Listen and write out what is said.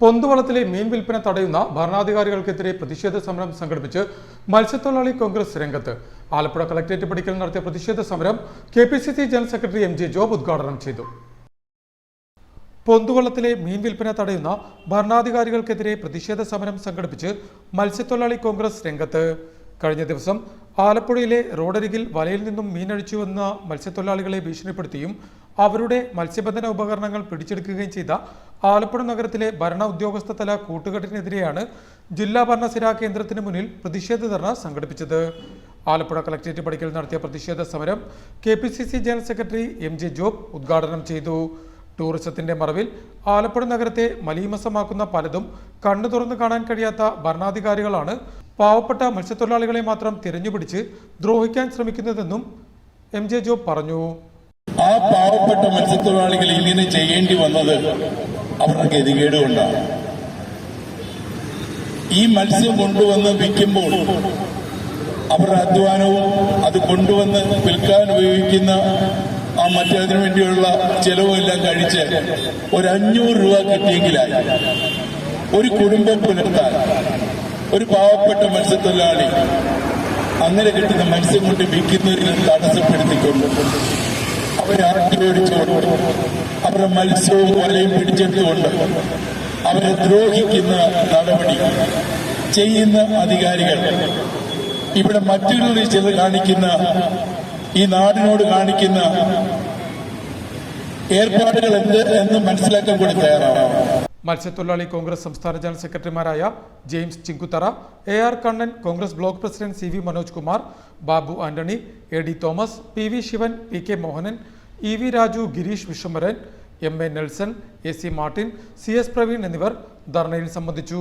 പൊന്തുവളത്തിലെ മീൻ വിൽപ്പന തടയുന്ന ഭരണാധികാരികൾക്കെതിരെ പ്രതിഷേധ സമരം സംഘടിപ്പിച്ച് മത്സ്യത്തൊഴിലാളി കോൺഗ്രസ് രംഗത്ത്. ആലപ്പുഴ കളക്ടറേറ്റ് പടിക്കൽ നടത്തിയ പ്രതിഷേധ സമരം K P C C general secretary M J Job ഉദ്ഘാടനം ചെയ്തു. പൊന്തുവള്ളത്തിലെ മീൻ വിൽപ്പന തടയുന്ന ഭരണാധികാരികൾക്കെതിരെ പ്രതിഷേധ സമരം സംഘടിപ്പിച്ച് മത്സ്യത്തൊഴിലാളി കോൺഗ്രസ് രംഗത്ത്. കഴിഞ്ഞ ദിവസം ആലപ്പുഴയിലെ റോഡരികിൽ വലയിൽ നിന്നും മീനഴിച്ചുവെന്ന മത്സ്യത്തൊഴിലാളികളെ ഭീഷണിപ്പെടുത്തിയും അവരുടെ മത്സ്യബന്ധന ഉപകരണങ്ങൾ പിടിച്ചെടുക്കുകയും ചെയ്ത ആലപ്പുഴ നഗരത്തിലെ ഭരണ ഉദ്യോഗസ്ഥ തല കൂട്ടുകെട്ടിനെതിരെയാണ് ജില്ലാ ഭരണസിരാ കേന്ദ്രത്തിന് മുന്നിൽ പ്രതിഷേധ ധർണ സംഘടിപ്പിച്ചത്. ആലപ്പുഴ കളക്ടറേറ്റ് പടിക്കൽ നടത്തിയ പ്രതിഷേധ സമരം K P C C general secretary M J Job ഉദ്ഘാടനം ചെയ്തു. ടൂറിസത്തിന്റെ മറവിൽ ആലപ്പുഴ നഗരത്തെ മലീമസമാക്കുന്ന പലതും കണ്ണു തുറന്നു കാണാൻ കഴിയാത്ത ഭരണാധികാരികളാണ് പാവപ്പെട്ട മത്സ്യത്തൊഴിലാളികളെ മാത്രം തിരഞ്ഞുപിടിച്ച് ദ്രോഹിക്കാൻ ശ്രമിക്കുന്നതെന്നും എം ജെ ജോബ് പറഞ്ഞു. ആ പാവപ്പെട്ട മത്സ്യത്തൊഴിലാളികൾ ഇങ്ങനെ ചെയ്യേണ്ടി വന്നത് അവരുടെ ഗതികേട് കൊണ്ടാണ് ഈ മത്സ്യം കൊണ്ടുവന്ന് വിൽക്കുമ്പോൾ അവരുടെ അധ്വാനവും അത് കൊണ്ടുവന്ന് വിൽക്കാൻ ഉപയോഗിക്കുന്ന ആ മറ്റേതിനു വേണ്ടിയുള്ള ചെലവുമെല്ലാം കഴിച്ച് ഒരു അഞ്ഞൂറ് രൂപ കിട്ടിയെങ്കിലായി. ഒരു കുടുംബം പുലർത്താൻ ഒരു പാവപ്പെട്ട മത്സ്യത്തൊഴിലാളി അങ്ങനെ കിട്ടുന്ന മത്സ്യം കൊണ്ട് വിൽക്കുന്നതിന് തടസ്സപ്പെടുത്തിക്കൊണ്ട് അവരെ ആട്ടിയോടിച്ചുകൊണ്ട് അവരുടെ മത്സ്യവും വലയും പിടിച്ചെടുത്തുകൊണ്ട് അവരെ ദ്രോഹിക്കുന്ന നടപടി ചെയ്യുന്ന അധികാരികൾ. ഇവിടെ മറ്റുള്ളവരിൽ ചിലർ കാണിക്കുന്ന ഈ നാടിനോട് കാണിക്കുന്ന ഏർപ്പാടുകൾ എന്ത് എന്ന് മനസ്സിലാക്കാൻ കൂടി തയ്യാറാണ്. മത്സ്യത്തൊഴിലാളി കോൺഗ്രസ് സംസ്ഥാന ജനറൽ സെക്രട്ടറിമാരായ James Chinkuthara A R Kannan Congress block president C V Manoj Kumar Babu Antony A D Thomas P V Sivan P K Mohanan E V Raju Girish Viswambharan M A Nelson A C Martin C S Praveen എന്നിവർ ധർണയിൽ സംബന്ധിച്ചു.